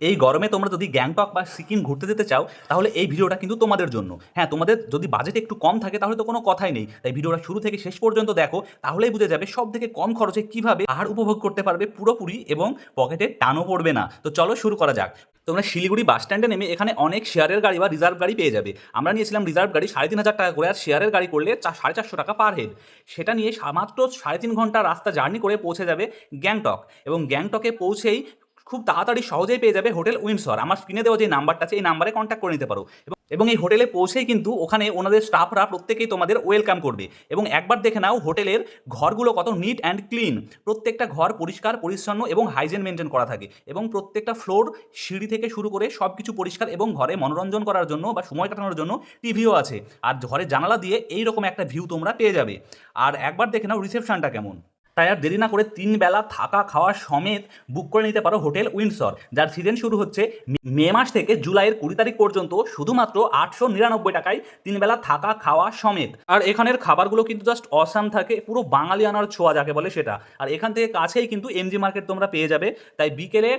এই গরমে তোমরা যদি গ্যাংটক বা সিকিম ঘুরতে যেতে চাও, তাহলে এই ভিডিওটা কিন্তু তোমাদের জন্য। হ্যাঁ তোমাদের যদি বাজেট একটু কম থাকে, তাহলে তো কোনো কথাই নেই। তাই ভিডিওটা শুরু থেকে শেষ পর্যন্ত দেখো, তাহলেই বুঝে যাবে সব থেকে কম খরচে কীভাবে আহার উপভোগ করতে পারবে পুরোপুরি এবং পকেটে টানও পড়বে না। তো চলো শুরু করা যাক। তোমরা শিলিগুড়ি বাস স্ট্যান্ডে নেমে এখানে অনেক শেয়ারের গাড়ি বা রিজার্ভ গাড়ি পেয়ে যাবে। আমরা নিয়েছিলাম রিজার্ভ গাড়ি সাড়ে তিন হাজার টাকা করে, আর শেয়ারের গাড়ি করলে সাড়ে চারশো টাকা পার হেড সেটা নিয়ে মাত্র সাড়ে তিন ঘণ্টা রাস্তা জার্নি করে পৌঁছে যাবে গ্যাংটক। এবং গ্যাংটকে পৌঁছেই খুব তাড়াতাড়ি সহজেই পেয়ে যাবে হোটেল উইন্ডসর। আমার স্ক্রিনে দেওয়া যে নাম্বারটা আছে, এই নাম্বারে কন্ট্যাক্ট করে নিতে পারো। এবং- এই হোটেলে পৌঁছেই কিন্তু ওখানে ওনাদের স্টাফরা প্রত্যেকেই তোমাদের ওয়েলকাম করবে। এবং একবার দেখে নাও হোটেলের ঘরগুলো কত নিট অ্যান্ড ক্লিন প্রত্যেকটা ঘর পরিষ্কার, পরিচ্ছন্ন এবং হাইজেন মেনটেন করা থাকে। এবং প্রত্যেকটা ফ্লোর সিঁড়ি থেকে শুরু করে সব কিছু পরিষ্কার এবং ঘরে মনোরঞ্জন করার জন্য বা সময় কাটানোর জন্য টিভিও আছে। আর ঘরের জানালা দিয়ে এই রকম একটা ভিউ তোমরা পেয়ে যাবে। আর একবার দেখে নাও রিসেপশনটা কেমন। তাই আর দেরি না করে তিন বেলা থাকা খাওয়া সমেত বুক করে নিতে পারো হোটেল উইন্ডসর, যার সিজন শুরু হচ্ছে মে- মাস থেকে জুলাইয়ের কুড়ি তারিখ পর্যন্ত শুধুমাত্র আটশো নিরানব্বই টাকায় তিন বেলা থাকা খাওয়া সমেত। আর এখানের খাবারগুলো কিন্তু জাস্ট অসাম থাকে, পুরো বাঙালি আনার ছোঁয়া যাকে বলে সেটা। আর এখান থেকে কাছেই কিন্তু এমজি মার্কেট তোমরা পেয়ে যাবে। তাই বিকেলে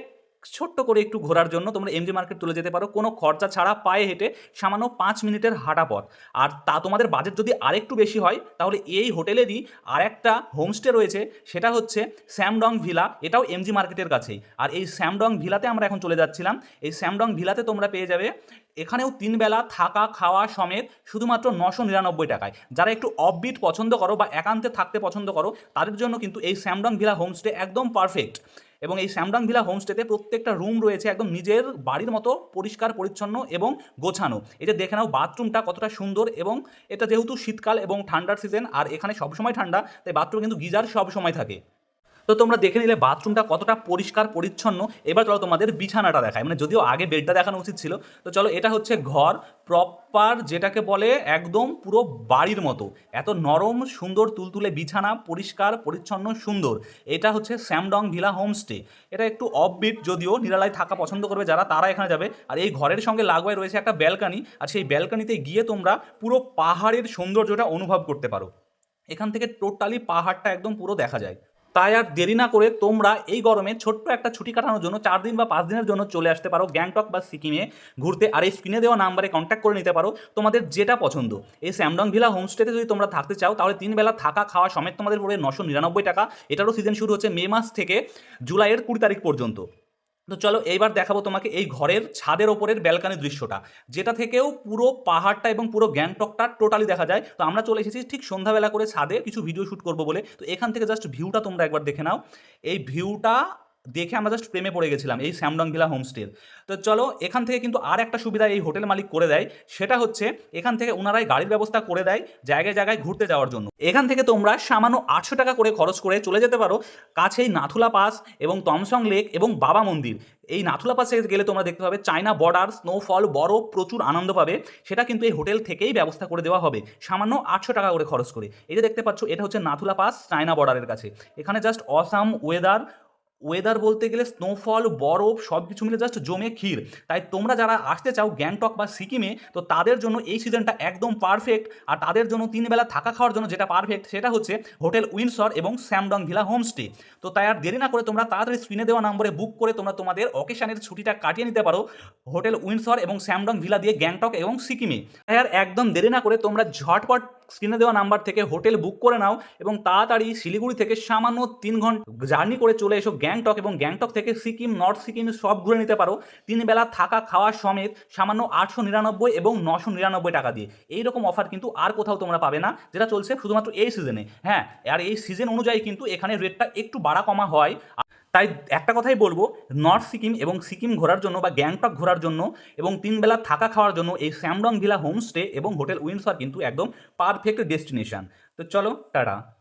ছোট্ট করে একটু ঘোরার জন্য তোমরা এমজি মার্কেট তুলে যেতে পারো। কোনো খরচা ছাড়া পায়ে হেঁটে সামান্য পাঁচ মিনিটের হাঁটা পথ। আর তা তোমাদের বাজেট যদি আরেকটু বেশি হয়, তাহলে এই হোটেলেরই আরেকটা হোমস্টে রয়েছে, সেটা হচ্ছে স্যামডং ভিলা এটাও এমজি মার্কেটের কাছেই। আর এই স্যামডং ভিলাতে আমরা এখন চলে যাচ্ছিলাম। এই স্যামডং ভিলাতে তোমরা পেয়ে যাবে, এখানেও তিন বেলা থাকা, খাওয়া সমেত শুধুমাত্র নশো নিরানব্বই টাকায়। যারা একটু অফবিট পছন্দ করো বা একান্তে থাকতে পছন্দ করো, তাদের জন্য কিন্তু এই স্যামডং ভিলা হোমস্টে একদম পারফেক্ট এবং এই শ্যামডাং ভিলা হোমস্টেতে প্রত্যেকটা রুম রয়েছে একদম নিজের বাড়ির মতো পরিষ্কার, পরিচ্ছন্ন এবং গোছানো। এই যে দেখে নাও, বাথরুমটা কতটা সুন্দর এবং এটা যেহেতু শীতকাল এবং ঠান্ডার সিজন আর এখানে সবসময় ঠান্ডা, তাই বাথরুম কিন্তু গিজার সবসময় থাকে। তো তোমরা দেখে নিলে বাথরুমটা কতটা পরিষ্কার, পরিচ্ছন্ন। এবার চলো তোমাদের বিছানাটা দেখায় মানে যদিও আগে বেডটা দেখানো উচিত ছিল। তো চলো, এটা হচ্ছে ঘর প্রপার যেটাকে বলে একদম পুরো বাড়ির মতো। এত নরম, সুন্দর, তুলতুলে বিছানা, পরিষ্কার, পরিচ্ছন্ন, সুন্দর। এটা হচ্ছে স্যামডং ভিলা হোমস্টে। এটা একটু অফবিট যদিও, নিরালায় থাকা পছন্দ করবে যারা, তারা এখানে যাবে। আর এই ঘরের সঙ্গে লাগোয় রয়েছে একটা ব্যালকানি। আর সেই ব্যালকানিতে গিয়ে তোমরা পুরো পাহাড়ের সৌন্দর্যটা অনুভব করতে পারো। এখান থেকে টোটালি পাহাড়টা একদম পুরো দেখা যায়। তাই আর দেরি না করে তোমরা এই গরমে ছোট্ট একটা ছুটি কাটানোর জন্য চার দিন বা পাঁচ দিনের জন্য চলে আসতে পারো গ্যাংটক বা সিকিমে। ঘুরতে আর এই স্ক্রিনে দেওয়া নাম্বারে কন্ট্যাক্ট করে নিতে পারো। তোমাদের যেটা পছন্দ। এই স্যামডং ভিলা হোমস্টেতে যদি তোমরা থাকতে চাও, তাহলে তিন বেলা থাকা খাওয়া সমেত তোমাদের পড়ে নশো নিরানব্বই টাকা। এটারও সিজন শুরু হচ্ছে মে মাস থেকে জুলাইয়ের কুড়ি তারিখ পর্যন্ত। তো চলো এইবার দেখাবো তোমাকে এই ঘরের ছাদের ওপরের ব্যালকানি দৃশ্যটা, যেটা থেকেও পুরো পাহাড়টা এবং পুরো গ্যাংটকটা টোটালি দেখা যায়। তো আমরা চলে এসেছি ঠিক সন্ধ্যাবেলা করে ছাদে, কিছু ভিডিও শ্যুট করব বলে। তো এখান থেকে জাস্ট ভিউটা তোমরা একবার দেখে নাও। এই ভিউটা দেখে আমরা জাস্ট প্রেমে পড়ে গেছিলাম এই স্যামডং ভিলা হোমস্টের তো চলো, এখান থেকে কিন্তু আর একটা সুবিধা এই হোটেল মালিক করে দেয়, সেটা হচ্ছে এখান থেকে ওনারাই গাড়ির ব্যবস্থা করে দেয় জায়গায় জায়গায় ঘুরতে যাওয়ার জন্য। এখান থেকে তোমরা সামান্য আটশো টাকা করে খরচ করে চলে যেতে পারো কাছেই নাথুলা পাস এবং তমসং লেক এবং বাবা মন্দির। এই নাথুলা পাসে গেলে তোমরা দেখতে পাবে চায়না বর্ডার স্নোফল বরফ প্রচুর আনন্দ পাবে। সেটা কিন্তু এই হোটেল থেকেই ব্যবস্থা করে দেওয়া হবে, সামান্য আটশো টাকা করে খরচ করে। যে দেখতে পাচ্ছ, এটা হচ্ছে নাথুলা পাস, চায়না বর্ডারের কাছে। এখানে জাস্ট অসাম ওয়েদার ওয়েদার বলতে গেলে স্নোফল বরফ সব কিছু মিলে জাস্ট জমে ক্ষীর। তাই তোমরা যারা আসতে চাও গ্যাংটক বা সিকিমে, তো তাদের জন্য এই সিজনটা একদম পারফেক্ট আর তাদের জন্য তিন বেলা থাকা খাওয়ার জন্য যেটা পারফেক্ট সেটা হচ্ছে হোটেল উইনসর এবং স্যামডং ভিলা হোমস্টে। তো তাই আর দেরি না করে তোমরা তাড়াতাড়ি স্ক্রিনে দেওয়া নম্বরে বুক করে তোমরা তোমাদের অকেশানের ছুটিটা কাটিয়ে নিতে পারো হোটেল উইনসর এবং স্যামডং ভিলা দিয়ে গ্যাংটক এবং সিকিমে। তাই আর একদম দেরি না করে তোমরা ঝটপট স্ক্রিনে দেওয়া নাম্বার থেকে হোটেল বুক করে নাও এবং তাড়াতাড়ি শিলিগুড়ি থেকে সামান্য তিন ঘণ্টা জার্নি করে চলে এসো গ্যাংটক এবং গ্যাংটক থেকে সিকিম, নর্থ সিকিম সব ঘুরে নিতে পারো। তিন বেলা থাকা খাওয়া সমেত সামান্য আটশো নিরানব্বই এবং নশো নিরানব্বই টাকা দিয়ে। এই রকম অফার কিন্তু আর কোথাও তোমরা পাবে না, যেটা চলছে শুধুমাত্র এই সিজনে হ্যাঁ আর এই সিজন অনুযায়ী কিন্তু এখানে রেটটা একটু বাড়া কমা হয়। তাই একটা কথাই বলব নর্থ সিকিম এবং সিকিম ঘোরার জন্য বা গ্যাংটক ঘোরার জন্য এবং তিনবেলা থাকা খাওয়ার জন্য এই স্যামডং ভিলা হোমস্টে এবং হোটেল উইন্ডসর কিন্তু একদম পারফেক্ট ডেস্টিনেশন তো চলো, টাটা।